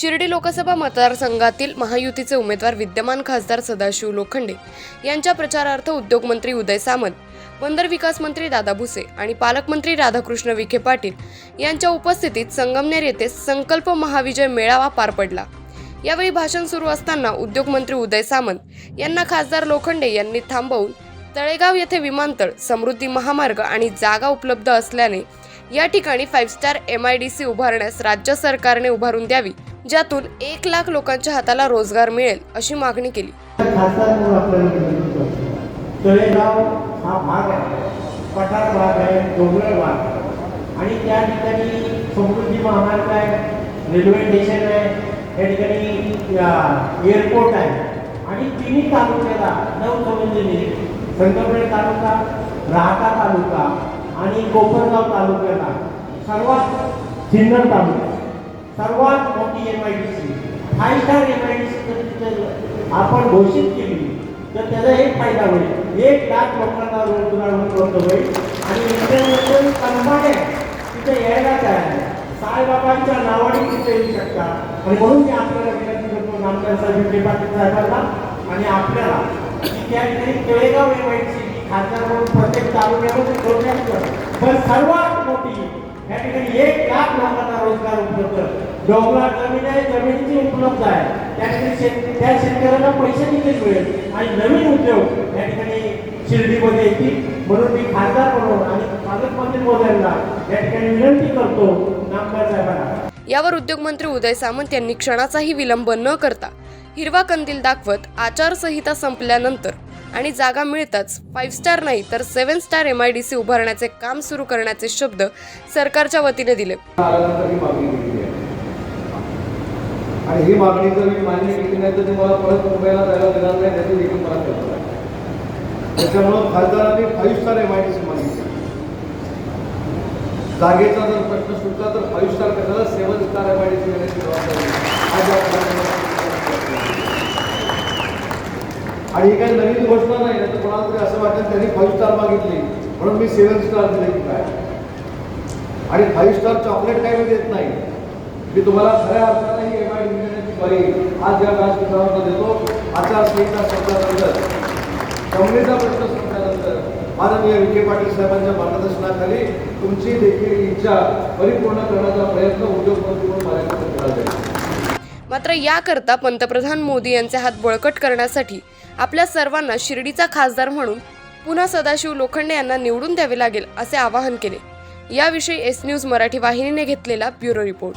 शिर्डी लोकसभा मतदारसंघातील महायुतीचे उमेदवार विद्यमान खासदार सदाशिव लोखंडे यांच्या प्रचारार्थ उद्योगमंत्री उदय सामंत बंदर विकास मंत्री दादा भुसे आणि पालकमंत्री राधाकृष्ण विखे पाटील यांच्या उपस्थितीत संगमनेर येथे संकल्प महाविजय मेळावा पार पडला. यावेळी भाषण सुरू असताना उद्योगमंत्री उदय सामंत यांना खासदार लोखंडे यांनी थांबवून तळेगाव येथे विमानतळ समृद्धी महामार्ग आणि जागा उपलब्ध असल्याने या ठिकाणी five star M I D C उभारण्यास राज्य सरकारने उभारून द्यावी ज्यातून एक लाख लोकांच्या हाताला रोजगार मिळेल अशी मागणी केली हा भाग आहे पठार भाग आहे डोंगराळ भाग आणि त्या ठिकाणी समृद्धी महामार्ग आहे रेल्वे स्टेशन आहे त्या ठिकाणी एअरपोर्ट आहे आणि तिन्ही तालुक्याला नऊ संगमनेर तालुका राहता तालुका आणि कोपरगाव तालुक्याला सर्वात सिन्नर तालुका सर्वात मोठी M I D C five star M I D C जर तिथे आपण घोषित केली तर त्याचा एक फायदा होईल. एक लाख लोकांना रोजगार उपलब्ध होईल. आणि इंटरनॅशनल कंपन्या तिथे यायला तयार आहे. साईबाबांच्या नावाने तिथे येऊ शकतात आणि म्हणून मी आपल्याला विनंती करतो नामदार साहेब पाटील साहेबांना आणि आपल्याला की त्या ठिकाणी Kelegaon M I D C खासदार म्हणून प्रत्येक तालुक्यामध्ये ठेवण्याचं पण सर्वात मोठी या ठिकाणी एक लाख लोकांना रोजगार उपलब्ध डोंगराळ जमीन आहे जमिनीची उपलब्ध आहे. त्या ठिकाणी त्या शेतकऱ्याला पैसे देखील मिळेल. आणि नवीन उद्योग या ठिकाणी शिर्डीमध्ये येतील. म्हणून मी खासदार म्हणून आणि पालकमंत्री महोदयांना या ठिकाणी विनंती करतो नामदार साहेबांना. यावर उद्योगमंत्री उदय सामंत यांनी क्षणाचाही विलंब न करता हिरवा कंदील दाखवत आचारसंहिता संपल्यानंतर आणि जागा मिळताच फाईव्ह स्टार नाही तर seven star M I D C उभारण्याचे काम सुरू करण्याचे शब्द सरकारच्या वतीने दिले आल्यानंतर ही मागणी केली आहे आणि ही मागणी जर मी मान्य केली नाही तर ते मला परत मुंबईला जायला देणार नाही त्याची देखील मला कल्पना त्याच्यामुळं खासदारांनी five star M I D C मागितली जागेचा जर प्रश्न सुटला तर फाईव्ह स्टार कशाला seven star M I D C देण्याची जबाबदारी? आणि ही काही नवीन गोष्ट नाही तर कोणाला तरी असं वाटेल त्यांनी फाईव्ह स्टार मागितली म्हणून मी सेवन स्टार दिले की काय? आणि फाईव्ह स्टार चॉकलेट काही मी देत नाही. मी तुम्हाला खऱ्या अर्थाने ही एम आय डी परी आज या व्यासपीठावर देतो आचारसंहिता संपल्यानंतर कमलेचा प्रश्न संपल्यानंतर माननीय विखे पाटील साहेबांच्या मार्गदर्शनाखाली तुमची देखील इच्छा परिपूर्ण करण्याचा प्रयत्न उद्योगमंत्री म्हणून माझ्याकडे केला जाईल मात्र याकरता पंतप्रधान मोदी यांचे हात बळकट करण्यासाठी आपल्या सर्वांना शिर्डीचा खासदार म्हणून पुन्हा सदाशिव लोखंडे यांना निवडून द्यावे लागेल असे आवाहन केले. याविषयी एस न्यूज मराठी वाहिनीने घेतलेला ब्युरो रिपोर्ट.